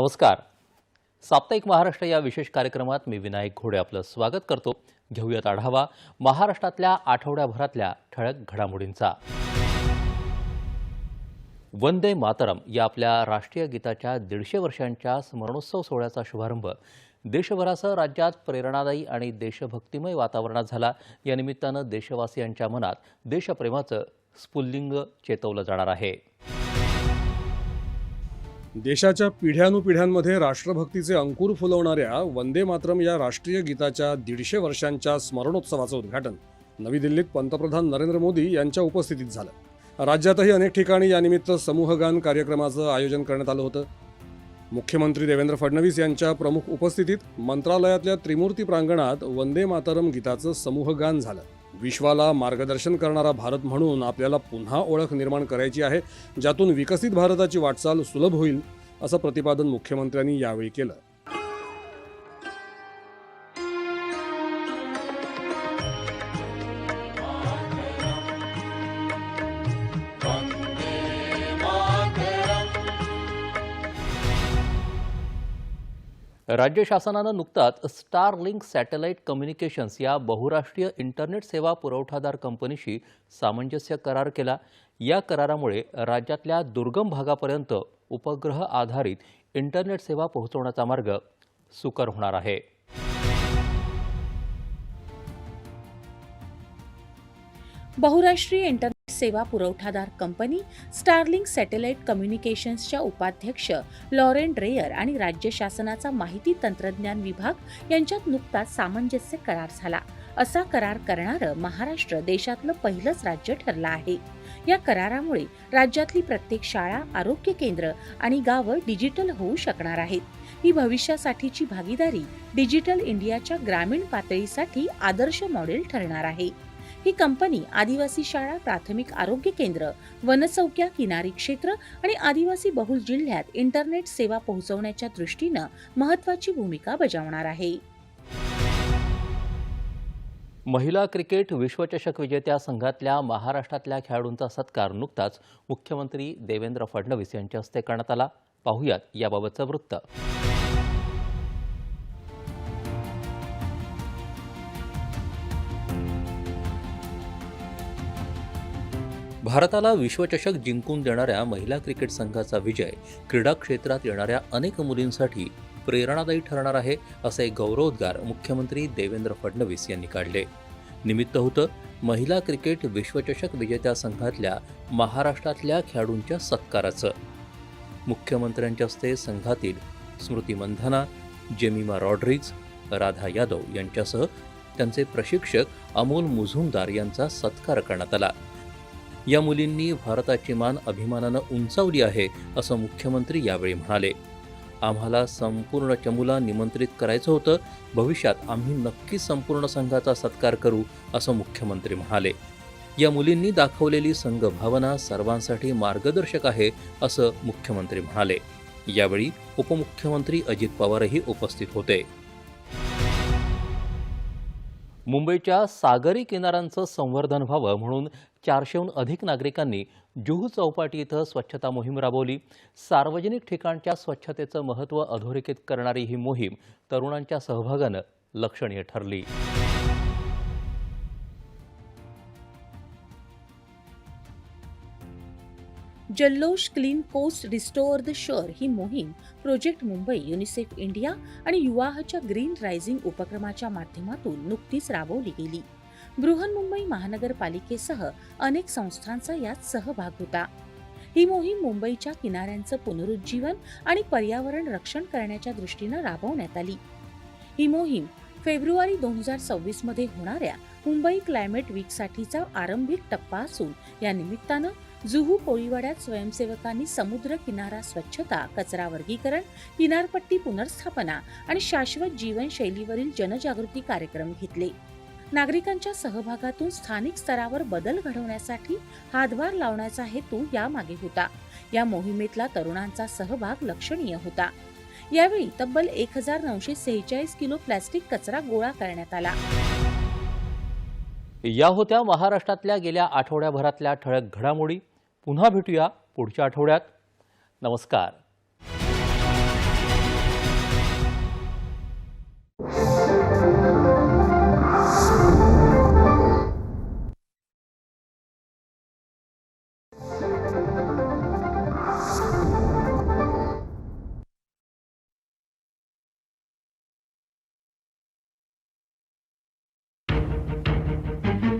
नमस्कार. साप्ताहिक महाराष्ट्र या विशेष कार्यक्रमात मी विनायक घोडे आपलं स्वागत करतो. घेऊयात आढावा. महाराष्ट्रातल्या आठवड्याभरातल्या ठळक घडामोडींचा. वंदे मातरम या आपल्या राष्ट्रीय गीताच्या दीडशे वर्षांच्या स्मरणोत्सव सोहळ्याचा शुभारंभ देशभरासह राज्यात प्रेरणादायी आणि देशभक्तिमय वातावरणात झाला. या निमित्तानं देशवासियांच्या मनात देशप्रेमाचं स्फुल्लिंग चेतवलं जाणार आहे. देशाच्या पिढ्यानुपिढ्यांमध्ये राष्ट्रभक्तीचे अंकुर फुलवणाऱ्या वंदे मातरम या राष्ट्रीय गीताच्या दीडशे वर्षांच्या स्मरणोत्सवाचं उद्घाटन नवी दिल्लीत पंतप्रधान नरेंद्र मोदी यांच्या उपस्थितीत झालं. राज्यातही अनेक ठिकाणी यानिमित्त समूहगान कार्यक्रमाचं आयोजन करण्यात आलं होतं. मुख्यमंत्री देवेंद्र फडणवीस यांच्या प्रमुख उपस्थितीत मंत्रालयातल्या त्रिमूर्ती प्रांगणात वंदे मातरम गीताचं समूहगान झालं. विश्वाला मार्गदर्शन करणारा भारत म्हणून आपल्याला पुन्हा ओळख निर्माण करायची आहे ज्यातून विकसित भारताची वाटचाल सुलभ होईल असं प्रतिपादन मुख्यमंत्र्यांनी यावेळी केलं. राज्य शासनानं नुकताच स्टार लिंक कम्युनिकेशन्स या बहुराष्ट्रीय इंटरनेट सेवा पुरवठादार कंपनीशी सामंजस्य करार केला. या करारामुळे राज्यातल्या दुर्गम भागापर्यंत उपग्रह आधारित इंटरनेट सेवा पोहोचवण्याचा मार्ग सुकर होणार आहे. बहुराष्ट्रीय इंटरनेट सेवा पुरवठादार कंपनी स्टारलिंक सॅटेलाइट कम्युनिकेशन्सच्या उपाध्यक्ष लॉरेन ड्रेयर आणि राज्य शासनाचा माहिती तंत्रज्ञान विभाग यांच्यात नुकताच सामंजस्य करार झाला. असा करार करणारं महाराष्ट्र देशातलं पहिलंच राज्य ठरलं आहे. या करारामुळे राज्यातली प्रत्येक शाळा आरोग्य केंद्र आणि गावं डिजिटल होऊ शकणार आहेत. ही भविष्यासाठीची भागीदारी डिजिटल इंडियाच्या ग्रामीण पातळीसाठी आदर्श मॉडेल ठरणार आहे. ही कंपनी आदिवासी शाळा प्राथमिक आरोग्य केंद्र वनचौक्या किनारी क्षेत्र आणि आदिवासी बहुल जिल्ह्यात इंटरनेट सेवा पोहोचवण्याच्या दृष्टीनं महत्वाची भूमिका बजावणार आहे. महिला क्रिकेट विश्वचषक विजेत्या संघातल्या महाराष्ट्रातल्या खेळाडूंचा सत्कार नुकताच मुख्यमंत्री देवेंद्र फडणवीस यांच्या हस्ते करण्यात आला. पाहुयात याबाबतचं वृत्त. भारताला विश्वचषक जिंकून देणाऱ्या महिला क्रिकेट संघाचा विजय क्रीडा क्षेत्रात येणाऱ्या अनेक मुलींसाठी प्रेरणादायी ठरणार आहे असे गौरवोद्गार मुख्यमंत्री देवेंद्र फडणवीस यांनी काढले. निमित्त होतं महिला क्रिकेट विश्वचषक विजेत्या संघातल्या महाराष्ट्रातल्या खेळाडूंच्या सत्काराचं. मुख्यमंत्र्यांच्या हस्ते संघातील स्मृती मंधाना जेमिमा रॉड्रिग्ज राधा यादव यांच्यासह त्यांचे प्रशिक्षक अमोल मुझुमदार यांचा सत्कार करण्यात आला. या मुलींनी भारताची मान अभिमानानं उंचावली आहे असं मुख्यमंत्री यावेळी म्हणाले. आम्हाला संपूर्ण चमूला निमंत्रित करायचं होतं. भविष्यात आम्ही नक्कीच संपूर्ण संघाचा सत्कार करू असं मुख्यमंत्री म्हणाले. या मुलींनी दाखवलेली संघभावना सर्वांसाठी मार्गदर्शक आहे असं मुख्यमंत्री म्हणाले. यावेळी उपमुख्यमंत्री अजित पवारही उपस्थित होते. मुंबईच्या सागरी किनाऱ्यांचं संवर्धन व्हावं म्हणून चारशेहून अधिक नागरिकांनी जुहू चौपाटी इथं स्वच्छता मोहीम राबवली. सार्वजनिक ठिकाणच्या स्वच्छतेचं महत्त्व अधोरेखित करणारी ही मोहीम तरुणांच्या सहभागानं लक्षणीय ठरली. जल्लोष clean coast restore the shore ही मोहीम प्रोजेक्ट मुंबई युनिसेफ इंडिया आणि युवाहच्या ग्रीन रायझिंग उपक्रमाच्या माध्यमातून नुकतीच राबवली गेली. बृहन्मुंबई महानगरपालिकेसह अनेक संस्थांचा यात सहभाग होता. ही मोहीम मुंबईच्या किनाऱ्यांचं पुनरुज्जीवन आणि पर्यावरण रक्षण करण्याच्या दृष्टीनं राबवण्यात आली. ही मोहीम फेब्रुवारी दोन हजार सव्वीसमध्ये होणाऱ्या मुंबई क्लायमेट वीकसाठीचा आरंभिक टप्पा असून या निमित्तानं जुहू कोळीवाड्यात स्वयंसेवकांनी समुद्र किनारा स्वच्छता कचरा वर्गीकरण किनारपट्टी पुनर्स्थापना आणि शाश्वत जीवनशैलीवरील जनजागृती कार्यक्रम घेतले. नागरिकांच्या सहभागातून स्थानिक स्तरावर बदल घडवण्यासाठी हातभार लावण्याचा हेतू यामागे होता. या मोहिमेतला तरुणांचा सहभाग लक्षणीय होता. यावेळी तब्बल एक हजार नऊशे सेहेचाळीस किलो प्लॅस्टिक कचरा गोळा करण्यात आला. या होत्या महाराष्ट्रातल्या गेल्या आठवड्याभरातल्या ठळक घडामोडी. पुन्हा भेटूया पुढच्या आठवड्यात. नमस्कार.